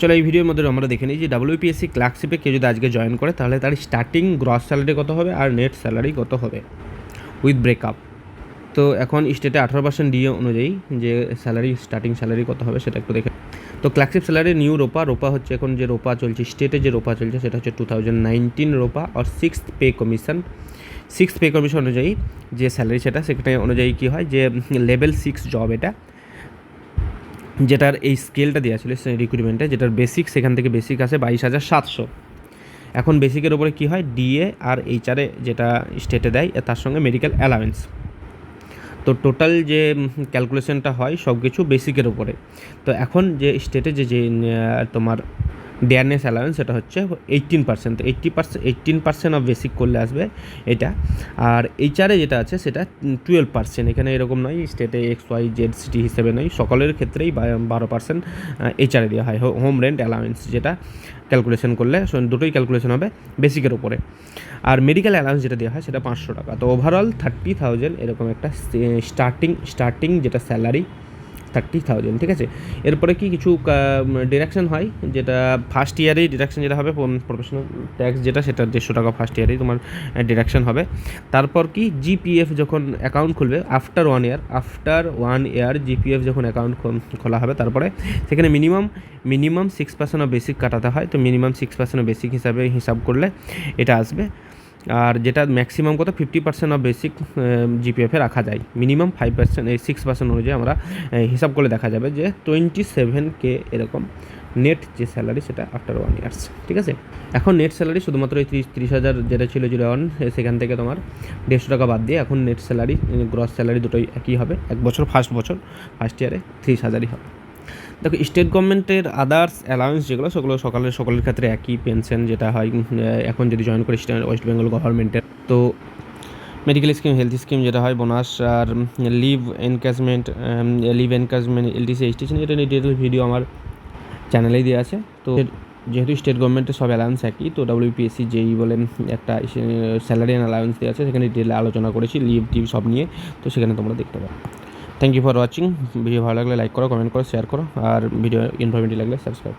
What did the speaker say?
চলো এই ভিডিওর মধ্যে আমরা দেখে নিই যে ডাব্লিউপিএসসি ক্লার্কশিপে কেউ যদি আজকে জয়েন করে, তাহলে তার স্টার্টিং গ্রস স্যালারি কত হবে আর নেট স্যালারি কত হবে উইথ ব্রেকআপ তো এখন স্টেটে আঠারো পার্সেন্ট ডিএ অনুযায়ী যে স্যালারি স্টার্টিং স্যালারি কত হবে সেটা একটু দেখে তো clerkship salary new ROPA ROPA হচ্ছে এখন যে রোপা চলছে স্টেটে যে রোপা চলছে সেটা হচ্ছে টু থাউজেন্ড নাইনটিন রোপা আর six pay commission six pay commission অনুযায়ী যে স্যালারি সেটা, সেখানে অনুযায়ী কী হয় যে লেভেল সিক্স জব এটা যেটার এই স্কেলটা দেওয়া ছিল রিক্রুটমেন্টে যেটার বেসিক সেখান থেকে বেসিক আছে বাইশ হাজার সাতশো। এখন বেসিকের ওপরে কী হয়? ডিএ আর এইচআরে যেটা স্টেটে দেয়, তার সঙ্গে মেডিকেল অ্যালাউয়েন্স তো টোটাল যে ক্যালকুলেশনটা হয় সব কিছু বেসিকের ওপরে তো এখন যে স্টেটে যে যে তোমার ডেয়ারনেস অ্যালাউন্স সেটা হচ্ছে এইটিন পার্সেন্ট তো eighty percent eighteen percent of basic করলে আসবে এটা। আর এইচআরে যেটা আছে, সেটা টুয়েলভ পার্সেন্ট এখানে এরকম নয় স্টেটে এক্স ওয়াই জেড সিটি হিসেবে নয়, সকলের ক্ষেত্রেই বারো পার্সেন্ট এইচআরে দেওয়া হয়। হোম রেন্ট অ্যালাউন্স যেটা ক্যালকুলেশন করলে দুটোই ক্যালকুলেশন হবে বেসিকের উপরে। আর মেডিকেল অ্যালাউন্স যেটা দেওয়া হয়, সেটা পাঁচশো টাকা। তো ওভারঅল থার্টি থাউজেন্ড এরকম একটা স্টার্টিং স্টার্টিং যেটা স্যালারি থার্টি থাউজেন্ড, ঠিক আছে? এরপরে কি কিছু ডিরেকশন হয়? যেটা ফার্স্ট ইয়ারেই ডিরেকশন যেটা হবে প্রফেশনাল ট্যাক্স যেটা, সেটা দেড়শো টাকা ফার্স্ট ইয়ারেই তোমার ডিরেকশন হবে। তারপর কি? জিপিএফ যখন অ্যাকাউন্ট খুলবে after one year after one year GPF যখন অ্যাকাউন্ট খোলা হবে, তারপরে সেখানে minimum minimum six percent of basic কাটাতে হয়। তো minimum six percent of basic হিসাবে হিসাব করলে এটা আসবে। আর যেটা ম্যাক্সিমাম কত ফিফটি পার্সেন্ট অফ বেসিক জিপিএফে রাখা যায়। মিনিমাম ফাইভ পার্সেন্ট এই সিক্স পার্সেন্ট অনুযায়ী আমরা হিসাব করলে দেখা যাবে যে টোয়েন্টি সেভেন কে এরকম নেট যে স্যালারি সেটা আফটার ওয়ান ইয়ার্স ঠিক আছে? এখন নেট স্যালারি শুধুমাত্র এই ত্রিশ, তিরিশ হাজার যেটা ছিল জিরো ওয়ান সেখান থেকে তোমার দেড়শো টাকা বাদ দিয়ে এখন নেট স্যালারি গ্রস স্যালারি দুটোই একই হবে, এক বছর ফার্স্ট বছর ফার্স্ট ইয়ারে ত্রিশ হাজারই হবে। দেখো স্টেট গভর্নমেন্টের আদার্স অ্যালাউন্স যেগুলো, সেগুলো সকালের সকলের ক্ষেত্রে একই পেনশন যেটা হয় এখন যদি জয়েন করি ওয়েস্ট বেঙ্গল গভর্নমেন্টের তো মেডিকেল স্কিম হেলথ স্কিম যেটা হয় বোনাস আর leave encashment leave encashment LTC HTC এটা নিয়ে ডিটেল ভিডিও আমার চ্যানেলেই দেওয়া আছে। তো যেহেতু স্টেট গভর্নমেন্টের সব অ্যালাউন্স একই, তো ডাব্লিউপিএসসি যেই বলে একটা স্যালারি অ্যান্ড অ্যালাউন্স দেওয়া আছে, সেখানে ডিটেলে আলোচনা করেছি লিভ টিভ সব নিয়ে, তো সেখানে তোমরা দেখতে পারো। Thank you for watching video ভালো লাগলে লাইক করো কমেন্ট করো শেয়ার করো, আর ভিডিও ইনফরমেটিভ লাগলে সাবস্ক্রাইব